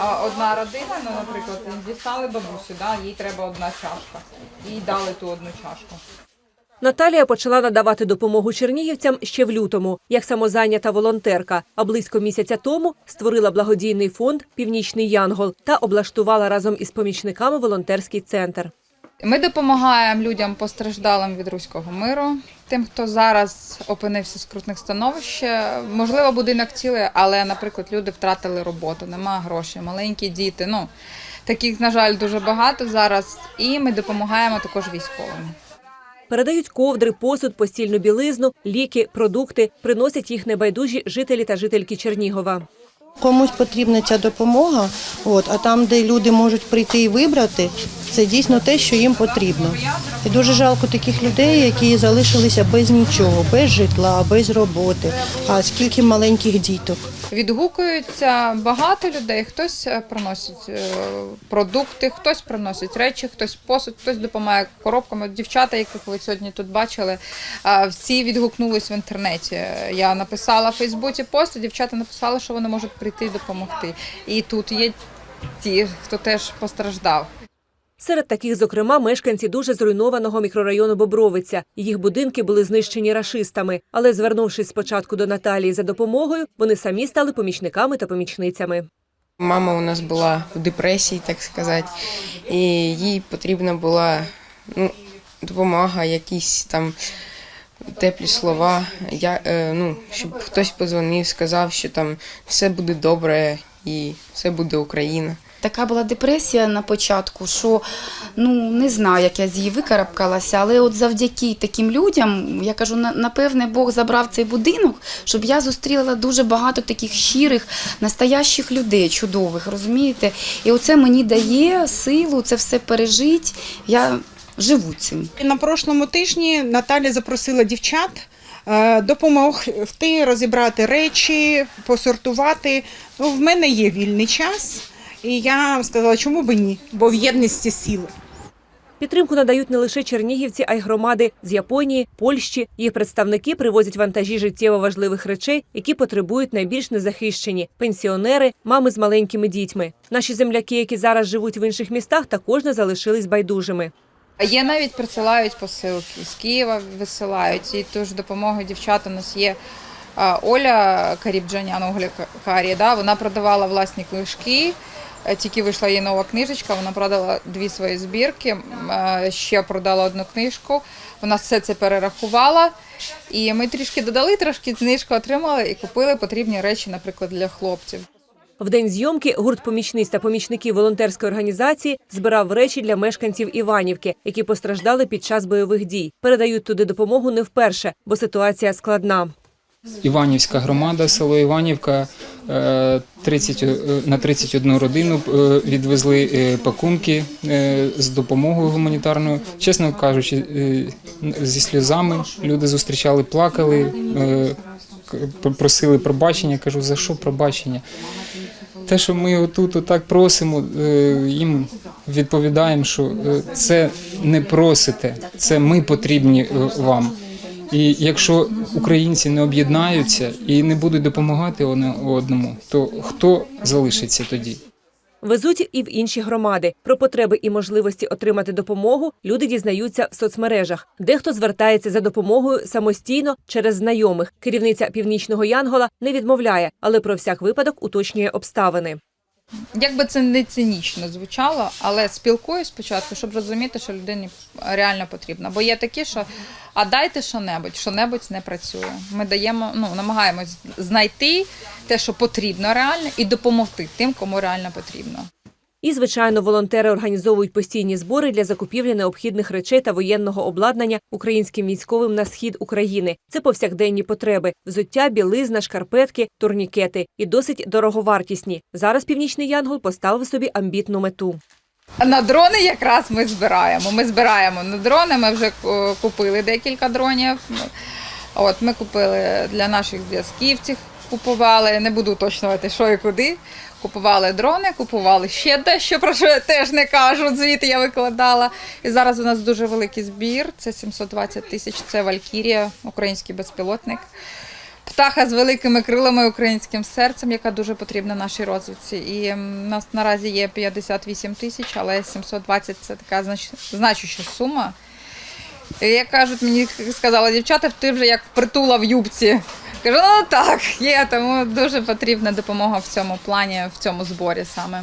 А одна родина, ну, наприклад, дістали бабусю, да, їй треба одна чашка. Їй дали ту одну чашку. Наталія почала надавати допомогу чернігівцям ще в лютому, як самозайнята волонтерка. А близько місяця тому створила благодійний фонд Північний Янгол та облаштувала разом із помічниками волонтерський центр. Ми допомагаємо людям постраждалим від руського миру, тим, хто зараз опинився в скрутних становищ. Можливо, будинок цілий, але, наприклад, люди втратили роботу, немає грошей, маленькі діти. Ну таких, на жаль, дуже багато зараз. І ми допомагаємо також військовим. Передають ковдри, посуд, постільну білизну, ліки, продукти. Приносять їх небайдужі жителі та жительки Чернігова. Комусь потрібна ця допомога, от, а там, де люди можуть прийти і вибрати, це дійсно те, що їм потрібно. І дуже жалко таких людей, які залишилися без нічого, без житла, без роботи. А скільки маленьких діток. Відгукуються багато людей. Хтось е, приносить е, продукти, хтось приносить речі, хтось посуд, хтось допомагає коробками. Дівчата, яких ви сьогодні тут бачили, всі відгукнулись в інтернеті. Я написала в Фейсбуці пост, дівчата написали, що вони можуть прийти і допомогти. І тут є ті, хто теж постраждав. Серед таких, зокрема, мешканці дуже зруйнованого мікрорайону Бобровиця. Їх будинки були знищені рашистами. Але, звернувшись спочатку до Наталії за допомогою, вони самі стали помічниками та помічницями. Мама у нас була в депресії, так сказати, і їй потрібна була ну, допомога, якісь там теплі слова. Я, е, ну, щоб хтось позвонив, сказав, що там все буде добре і все буде Україна. Така була депресія на початку, що ну не знаю, як я з її викарабкалася, але от завдяки таким людям, я кажу, на- напевне, Бог забрав цей будинок, щоб я зустріла дуже багато таких щирих, настоящих людей, чудових, розумієте? І оце мені дає силу це все пережити. Я живу цим. На прошлому тижні Наталя запросила дівчат е, допомогти розібрати речі, посортувати. Ну, в мене є вільний час, і я сказала, чому би ні, бо в єдності сили. Підтримку надають не лише чернігівці, а й громади з Японії, Польщі. Їх представники привозять вантажі життєво важливих речей, які потребують найбільш незахищені пенсіонери, мами з маленькими дітьми. Наші земляки, які зараз живуть в інших містах, також не залишились байдужими. Є навіть присилають посилки з Києва висилають і ту ж допомогу дівчат у нас є. Оля Карібджанян, Оля Карі, да, вона продавала власні книжки. Е, Тільки вийшла її нова книжечка, вона продала дві свої збірки, е, ще продала одну книжку. Вона все це перерахувала. І ми трішки додали, трошки знижку отримали і купили потрібні речі, наприклад, для хлопців. В день зйомки гурт помічниць та помічників волонтерської організації збирав речі для мешканців Іванівки, які постраждали під час бойових дій. Передають туди допомогу не вперше, бо ситуація складна. Іванівська громада, село Іванівка, е, 30, е, на 31 родину е, відвезли е, пакунки е, з допомогою гуманітарною. Чесно кажучи, е, зі сльозами люди зустрічали, плакали, е, просили пробачення. Кажу, за що пробачення? Те, що ми отут отак просимо, е, їм відповідаємо, що е, це не просите, це ми потрібні е, вам. І якщо українці не об'єднаються і не будуть допомагати одне одному, то хто залишиться тоді? Везуть і в інші громади. Про потреби і можливості отримати допомогу люди дізнаються в соцмережах. Дехто звертається за допомогою самостійно через знайомих. Керівниця північного Янгола не відмовляє, але про всяк випадок уточнює обставини. Як би це не цинічно звучало, але спілкуюсь спочатку, щоб розуміти, що людині реально потрібно. Бо є такі, що а дайте що-небудь, що-небудь не працює. Ми даємо, ну намагаємось знайти те, що потрібно реально, і допомогти тим, кому реально потрібно. І, звичайно, волонтери організовують постійні збори для закупівлі необхідних речей та воєнного обладнання українським військовим на схід України. Це повсякденні потреби: взуття, білизна, шкарпетки, турнікети і досить дороговартісні. Зараз північний Янгол поставив собі амбітну мету. На дрони якраз ми збираємо. Ми збираємо на дрони. Ми вже е, купили декілька дронів. От ми купили для наших зв'язківців. Купували, не буду уточнювати, що і куди. Купували дрони, купували ще дещо, про що я теж не кажу. Звідти я викладала. І зараз у нас дуже великий збір. Це 720 тисяч. Це Валькірія, український безпілотник. птаха з великими крилами українським серцем, яка дуже потрібна нашій розвитці. І у нас наразі є 58 тисяч, але 720 це така знач... значуща сума. І як кажуть, мені сказали дівчата, ти вже як притула в юбці. Кажу, ну так, є, тому дуже потрібна допомога в цьому плані, в цьому зборі саме.